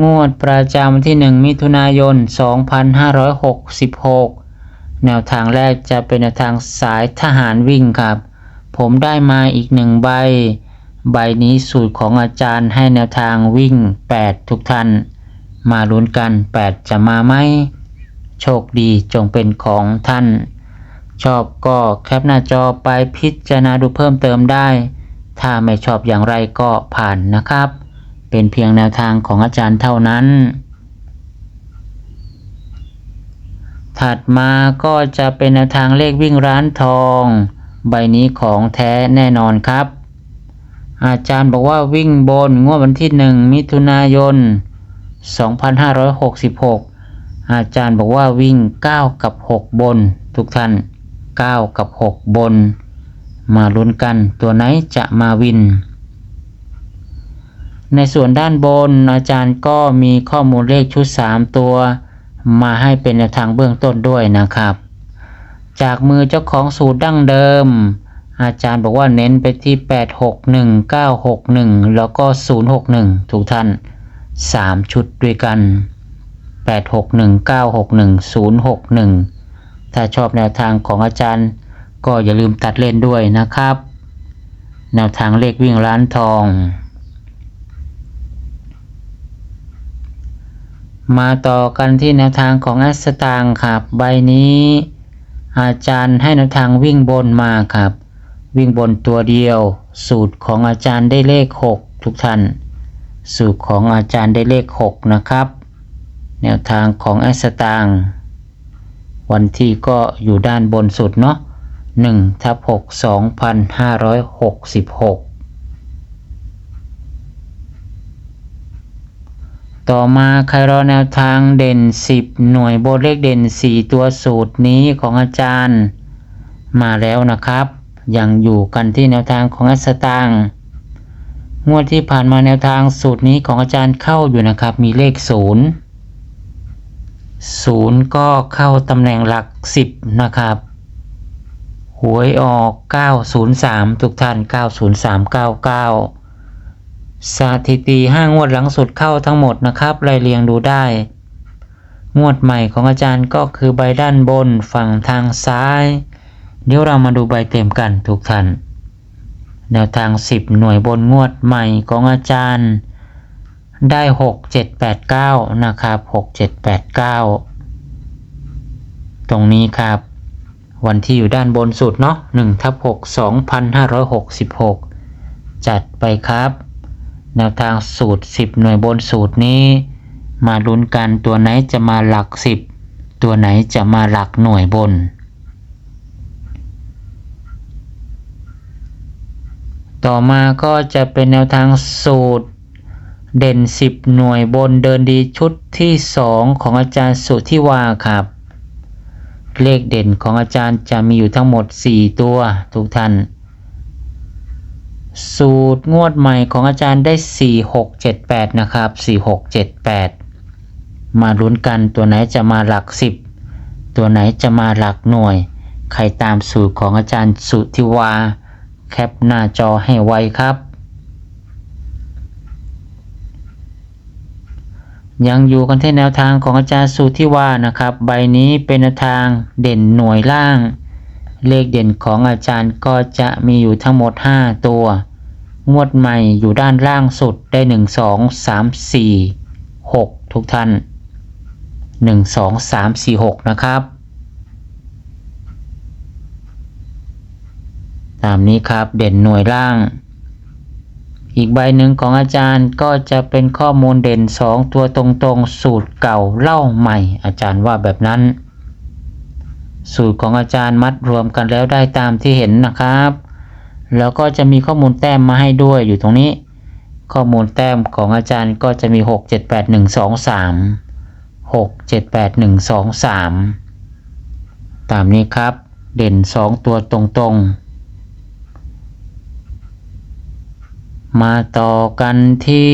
งวดประจำวันที่ 1 มิถุนายน 2566 แนวทางแรกจะเป็นแนวทางสายทหารวิ่งครับ ผมได้มาอีกหนึ่งใบ ใบนี้สูตรของอาจารย์ให้แนวทางวิ่ง 8 ทุกท่าน มาลุ้นกัน 8 จะมาไหม โชคดีจงเป็นของท่าน ชอบก็แคปหน้าจอไปพิจารณาดูเพิ่มเติมได้ ถ้าไม่ชอบอย่างไรก็ผ่านนะครับ เป็นเพียงแนวทางของอาจารย์เท่านั้น ถัดมาก็จะเป็นแนวทางเลขวิ่งร้านทอง ใบนี้ของแท้แน่นอนครับ อาจารย์บอกว่าวิ่งบนงวดวันที่ 1 มิถุนายน 2566 อาจารย์บอกว่าวิ่ง 9 กับ 6 บน ทุกท่าน 9 กับ 6 บน มาลุ้นกันตัวไหนจะมาวิน ในส่วนด้านบนอาจารย์ก็มีข้อมูลเลขชุด 3 ตัว มาให้เป็นแนวทางเบื้องต้นด้วยนะครับ จากมือเจ้าของสูตรดั้งเดิม อาจารย์บอกว่าเน้นไปที่ 861 961 แล้วก็ 061 ทุกท่าน 3 ชุดด้วยกัน 861 961 061 ถ้าชอบแนวทางของอาจารย์ก็อย่าลืมตัดเล่นด้วยนะครับ แนวทางเลขวิ่งร้านทอง มาต่อกันที่แนวทางของอัสตางครับ ใบนี้ อาจารย์ให้แนวทางวิ่งบนมาครับ วิ่งบนตัวเดียว สูตรของอาจารย์ได้เลข 6 ทุกท่าน สูตรของอาจารย์ได้เลข 6 นะครับ แนวทางของอัสตางวันที่ก็อยู่ด้านบนสุดเนาะ1ทับ6 2566 ต่อมาใครรอแนวทางเด่น 10 หน่วยโบนเลขเด่น 4 ตัวสูตรนี้ของอาจารย์มาแล้วนะครับ ยังอยู่กันที่แนวทางของอัสตางค์งวดที่ผ่านมาแนวทางสูตรนี้ของอาจารย์เข้าอยู่นะครับ มีเลข 0 0 ก็เข้าตำแหน่งหลัก 10 นะครับ หวยออก 903 ทุกท่าน 90399 สถิติห้างวดหลังสุดเข้าทั้งหมดนะครับรายเรียงดูได้ งวดใหม่ของอาจารย์ก็คือใบด้านบนฝั่งทางซ้าย เดี๋ยวเรามาดูใบเต็มกันทุกท่านแนวทาง 10 หน่วยบนงวดใหม่ของอาจารย์ได้ 6 7 8 9 นะครับ 6 7 8 9 ตรงนี้ครับ วันที่อยู่ด้านบนสุดเนาะ1ทับ6 2566 จัดไปครับ แนวทางสูตร 10 หน่วยบนสูตรนี้ มาลุ้นกันตัวไหนจะมาหลัก 10 ตัวไหนจะมาหลักหน่วยบน ต่อมาก็จะเป็นแนวทางสูตร เด่น 10 หน่วยบนเดินดีชุดที่ 2 ของอาจารย์สุทธิวาครับ เลขเด่นของอาจารย์จะมีอยู่ทั้งหมด 4 ตัวทุกท่าน สูตรงวดใหม่ของอาจารย์ได้ 4 6 7 8 นะครับ 4 6 7 8 มาลุ้นกันตัวไหนจะมาหลัก 10 ตัวไหนจะมาหลักหน่วย ใครตามสูตรของอาจารย์สุทิวา แคปหน้าจอให้ไวครับ ยังอยู่กันที่แนวทางของอาจารย์สุทิวานะครับ ใบนี้เป็นทางเด่นหน่วยล่าง เลขเด่นของอาจารย์ก็จะมีอยู่ทั้งหมด 5 ตัว งวดใหม่อยู่ด้านล่างสุดได้ 1 2 3 4 6 ทุกท่าน 1 2 3 4 6 นะครับ ตามนี้ครับเด่นหน่วยล่าง อีกใบหนึ่งของอาจารย์ก็จะเป็นข้อมูลเด่น 2 ตัวตรงๆ สูตรเก่าเล่าใหม่ อาจารย์ว่าแบบนั้น สูตรของอาจารย์มัดรวมกันแล้วได้ตามที่เห็นนะครับ แล้วก็จะมีข้อมูลแต้มมาให้ด้วยอยู่ตรงนี้ ข้อมูลแต้มของอาจารย์ก็จะมี 6 7 8 1 2 3 6 7 8 1 2 3 ตามนี้ครับ เด่น 2 ตัวตรงๆ มาต่อกันที่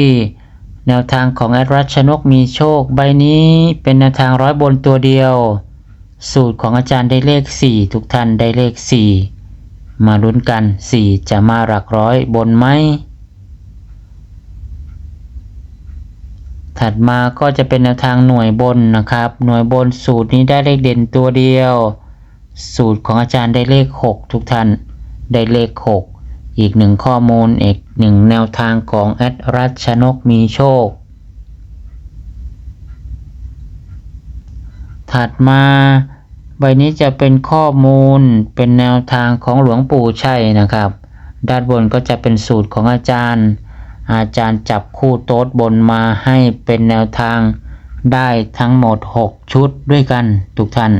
แนวทางของแอดรัชนกมีโชคใบนี้เป็นแนวทางร้อยบนตัวเดียว สูตรของอาจารย์ได้เลข 4 ทุกท่านได้เลข 4 มาลุ้นกัน 4 จะมาหลักร้อยบนไหม ถัดมาก็จะเป็นแนวทางหน่วยบนนะครับ หน่วยบนสูตรนี้ได้เลขเด่นตัวเดียว สูตรของอาจารย์ได้เลข 6 ทุกท่านได้เลข 6 อีกหนึ่งข้อมูลอีกหนึ่งแนวทางของแอดรัชนกมีโชค ถัดมา ใบนี้จะเป็นข้อมูลเป็นแนวทางของหลวงปู่ชัยนะครับ ด้านบนก็จะเป็นสูตรของอาจารย์ อาจารย์จับคู่โต๊ดบนมาให้เป็นแนวทางได้ทั้งหมด 6 ชุดด้วยกันทุกท่าน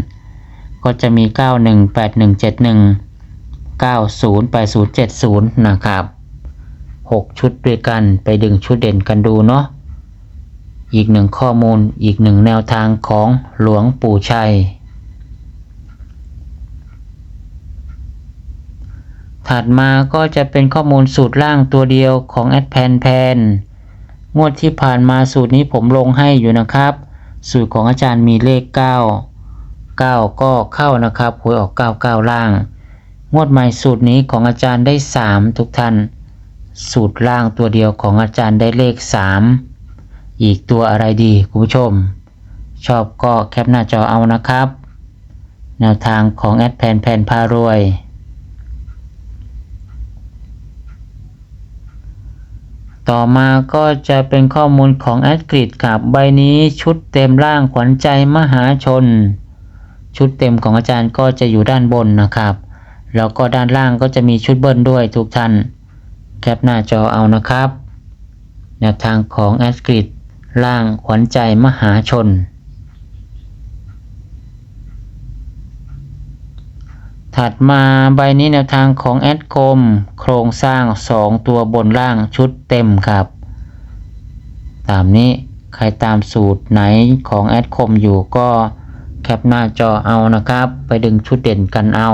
ก็จะมี 918171 908070 นะครับ 6 ชุดด้วยกันไปดึงชุดเด่นกันดูเนาะ อีกหนึ่งข้อมูลอีกหนึ่งแนวทางของหลวงปู่ชัยถัดมาก็จะเป็นข้อมูลสูตรล่างตัวเดียวของแอดแพนแพนงวดที่ผ่านมาสูตรนี้ผมลงให้อยู่นะครับ สูตรของอาจารย์มีเลข 9 9 ก็เข้านะครับหวยออก 99 ล่าง งวดใหม่สูตรนี้ของอาจารย์ได้ 3 ทุกท่าน สูตรล่างตัวเดียวของอาจารย์ได้เลข 3 อีกตัวอะไรดีคุณผู้ชม ชอบก็แคปหน้าจอเอานะครับ แนวทางของแอดแพนแพนพารวย ต่อมาก็จะเป็นข้อมูลของแอดกริดกับใบนี้ชุดเต็มร่างขวัญใจมหาชน ชุดเต็มของอาจารย์ก็จะอยู่ด้านบนนะครับ แล้วก็ด้านล่างก็จะมีชุดเบิ้ลด้วยทุกท่าน แคปหน้าจอเอานะครับแนวทางของแอดกริด ล่างขวัญใจมหาชน ถัดมาใบนี้แนวทางของแอดคม โครงสร้าง 2 ตัวบนล่างชุดเต็มครับ ตามนี้ใครตามสูตรไหนของแอดคมอยู่ก็แคปหน้าจอเอานะครับ ไปดึงชุดเด่นกันเอา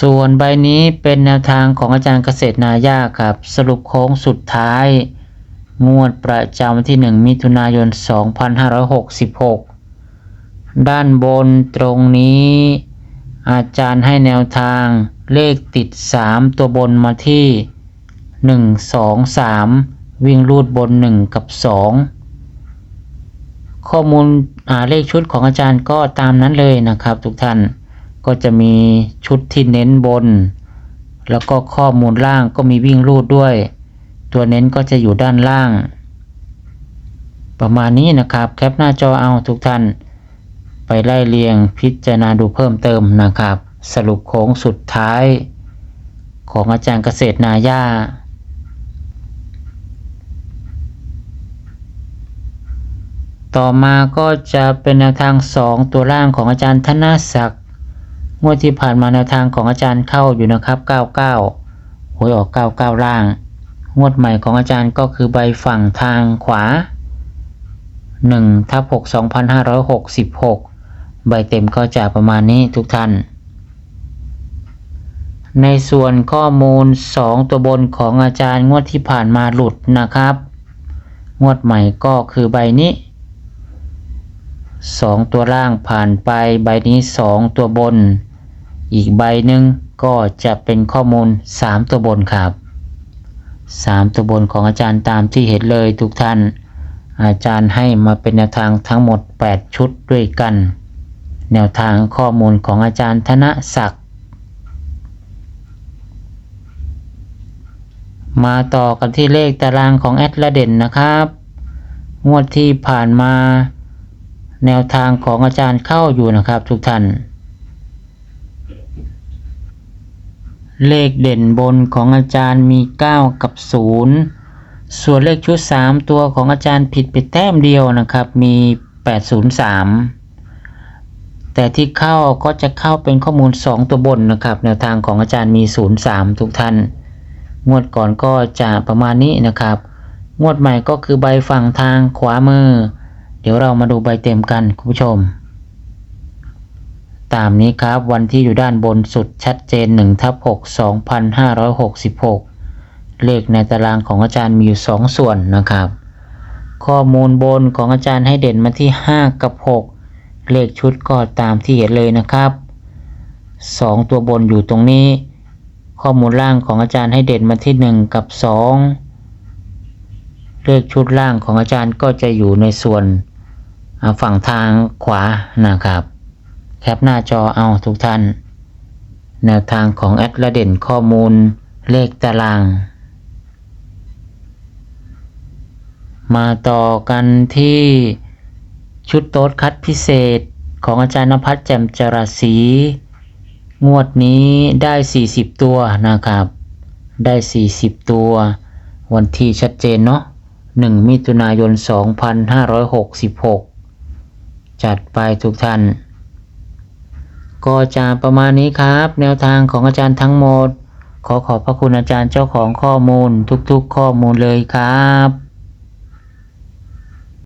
ส่วนใบนี้เป็นแนวทางของอาจารย์เกษตรนายาครับ สรุปโค้งสุดท้าย งวดประจำวันที่ 1 มิถุนายน 2566 ด้านบนตรงนี้ อาจารย์ให้แนวทางเลขติด 3 ตัวบนมาที่ 1 2 3 วิ่งรูดบน 1 กับ 2 ข้อมูลอาเลขชุดของอาจารย์ก็ตามนั้นเลยนะครับทุกท่าน ก็จะมีชุดที่เน้นบน แล้วก็ข้อมูลล่างก็มีวิ่งรูดด้วย ตัวเน้นก็จะอยู่ด้านล่าง ประมาณนี้นะครับแคปหน้าจอเอาทุกท่าน ไปไล่เรียงพิจารณาดูเพิ่มเติมนะครับ สรุปโค้งสุดท้าย ของอาจารย์เกษตรนายาต่อมาก็จะเป็นแนวทาง 2 ตัวล่างของอาจารย์ธนศักดิ์ งวดที่ผ่านมาแนวทางของอาจารย์เข้าอยู่นะครับ 99หวยออก 99 ล่าง งวดใหม่ของอาจารย์ก็คือใบฝั่งทางขวา1ทับ6 2566 ใบเต็มก็จะประมาณนี้ทุกท่าน ในส่วนข้อมูล 2 ตัวบนของอาจารย์งวดที่ผ่านมาหลุดนะครับ งวดใหม่ก็คือใบนี้ 2 ตัวล่างผ่านไปใบนี้ 2 ตัวบน อีกใบหนึ่งก็จะเป็นข้อมูล 3 ตัวบนครับ 3 ตัวบนของอาจารย์ตามที่เห็นเลยทุกท่าน อาจารย์ให้มาเป็นแนวทางทั้งหมด 8 ชุดด้วยกัน แนวทางข้อมูลของอาจารย์ธนศักดิ์มาต่อกันที่เลขตารางของแอดละเด่นนะครับ งวดที่ผ่านมา แนวทางของอาจารย์เข้าอยู่นะครับทุกท่าน เลขเด่นบนของอาจารย์มี 9 กับ 0 ส่วนเลขชุด 3 ตัวของอาจารย์ผิดไปแต้มเดียวนะครับมี 803 แต่ที่เข้าก็จะเข้าเป็นข้อมูล 2 ตัวบนนะครับแนวทางของอาจารย์มี 03 ทุกท่าน งวดก่อนก็จะประมาณนี้นะครับ งวดใหม่ก็คือใบฝั่งทางขวามือ เดี๋ยวเรามาดูใบเต็มกันคุณผู้ชม ตามนี้ครับวันที่อยู่ด้านบนสุดชัดเจน1ทับ6 2566 เลขในตารางของอาจารย์มีอยู่ 2 ส่วนนะครับ ข้อมูลบนของอาจารย์ให้เด่นมาที่ 5 กับ 6 เลขชุดก็ตามที่เห็นเลยนะครับ 2 ตัวบนอยู่ตรงนี้ ข้อมูลล่างของอาจารย์ให้เด่นมาที่ 1 กับ 2 เลขชุดล่างของอาจารย์ก็จะอยู่ในส่วนฝั่งทางขวานะครับ แคปหน้าจอเอาทุกท่าน แนวทางของแอดละเด่นข้อมูลเลขตาราง มาต่อกันที่ชุดโต๊ดคัดพิเศษของอาจารย์นภัสแจ่มจรัสศรีงวดนี้ได้ 40 ตัวนะครับ ได้ 40 ตัว วันที่ชัดเจนเนาะ1มิถุนายน 2566 จัดไปทุกท่าน ก็จะประมาณนี้ครับ แนวทางของอาจารย์ทั้งหมด ขอขอบพระคุณอาจารย์เจ้าของข้อมูลทุกๆข้อมูลเลยครับ